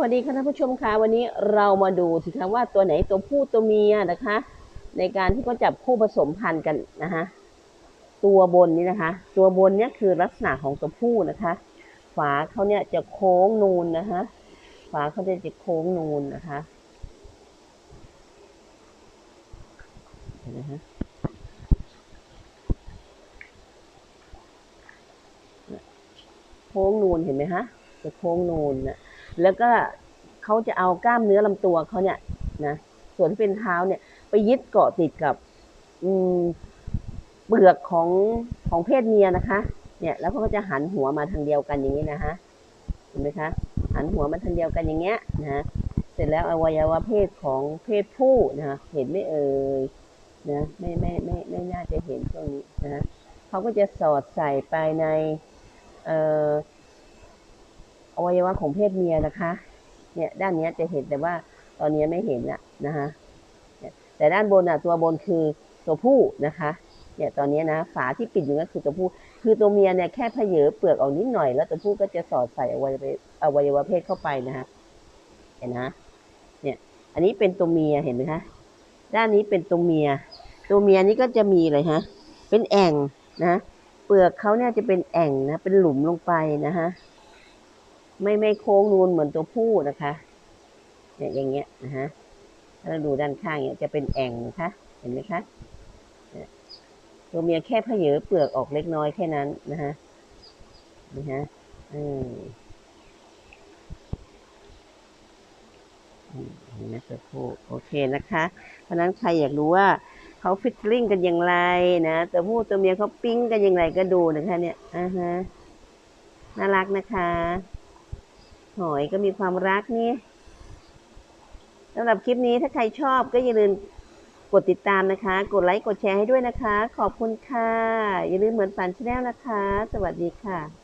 วัสดีค่ะท่านผู้ชมค่ะวันนี้เรามาดูสิคะว่าตัวไหนตัวผู้ตัวเมียนะคะ ในการที่เขาจับคู่ผสมพันธุ์กันนะคะตัวบนนี้นะคะ ตัวบนเนี่ยคือลักษณะของตัวผู้นะคะ ฝาเขาเนี่ยจะโค้งนูนนะคะ ฝาเขาจะจะโค้งนูนนะคะเห็นไหมคะโค้งนูนเห็นไหมคะจะโค้งนูนนะ แล้วก็เขาจะเอากล้ามเนื้อลำตัวเขาเนี่ยนะส่วนที่เป็นเท้าเนี่ย ไปยึดเกาะติดกับอืมเปลือกของของเพศเมียนะคะ เนี่ยแล้วเขาก็จะหันหัวมาทางเดียวกันอย่างนี้นะคะเห็นไหมคะหันหัวมาทางเดียวกันอย่างเงี้ยนะเสร็จแล้วอวัยวะเพศของเพศผู้นะเห็นไม่เอ่ยนะไม่ไม่ไม่ไม่น่าจะเห็นตรงนี้นะเขาก็จะสอดใส่ไปในเอ่อ อวัยวะของเพศเมียนะคะ เนี่ยด้านนี้จะเห็นแต่ว่าตอนนี้ไม่เห็นอะนะคะแต่ด้านบนอะตัวบนคือตัวผู้นะคะเนี่ยตอนนี้นะฝาที่ปิดอยู่ก็คือตัวผู้ คือตัวเมียเนี่ยแค่เพเยอเปลือกออกนิดหน่อย แล้วตัวผู้ก็จะสอดใส่อวัยวะอวัยวะเพศเข้าไปนะคะเห็นนะเนี่ยอันนี้เป็นตัวเมียเห็นไหมคะด้านนี้เป็นตัวเมีย ตัวเมียนี้ก็จะมีอะไรฮะเป็นแอ่งนะเปลือกเขาเนี่ยจะเป็นแอ่งนะเป็นหลุมลงไปนะฮะ ไม่ไม่โค้งนูนเหมือนตัวผู้นะคะเนี่ยอย่างเงี้ยนะฮะถ้าเราดูด้านข้างเนี่ยจะเป็นแอ่งนะคะเห็นไหมคะเนี่ยตัวเมียแค่เพเยอเปลือกออกเล็กน้อยแค่นั้นนะฮะนะฮะอืมอืมเห็นไหมตัวผู้โอเคนะคะ เพราะฉะนั้นใครอยากรู้ว่าเขาฟิตติ้งกันอย่างไรนะตัวผู้ตัวเมียเขาปิ้งกันอย่างไรก็ดูนะคะ เนี่ยอ่าฮะน่ารักนะคะ หอยก็มีความรักนี่สำหรับคลิปนี้ถ้าใครชอบก็อย่าลืมกดติดตามนะคะ กดไลค์ กดแชร์ให้ด้วยนะคะ ขอบคุณค่ะ อย่าลืมเหมือนฝันชาแนลนะคะ สวัสดีค่ะ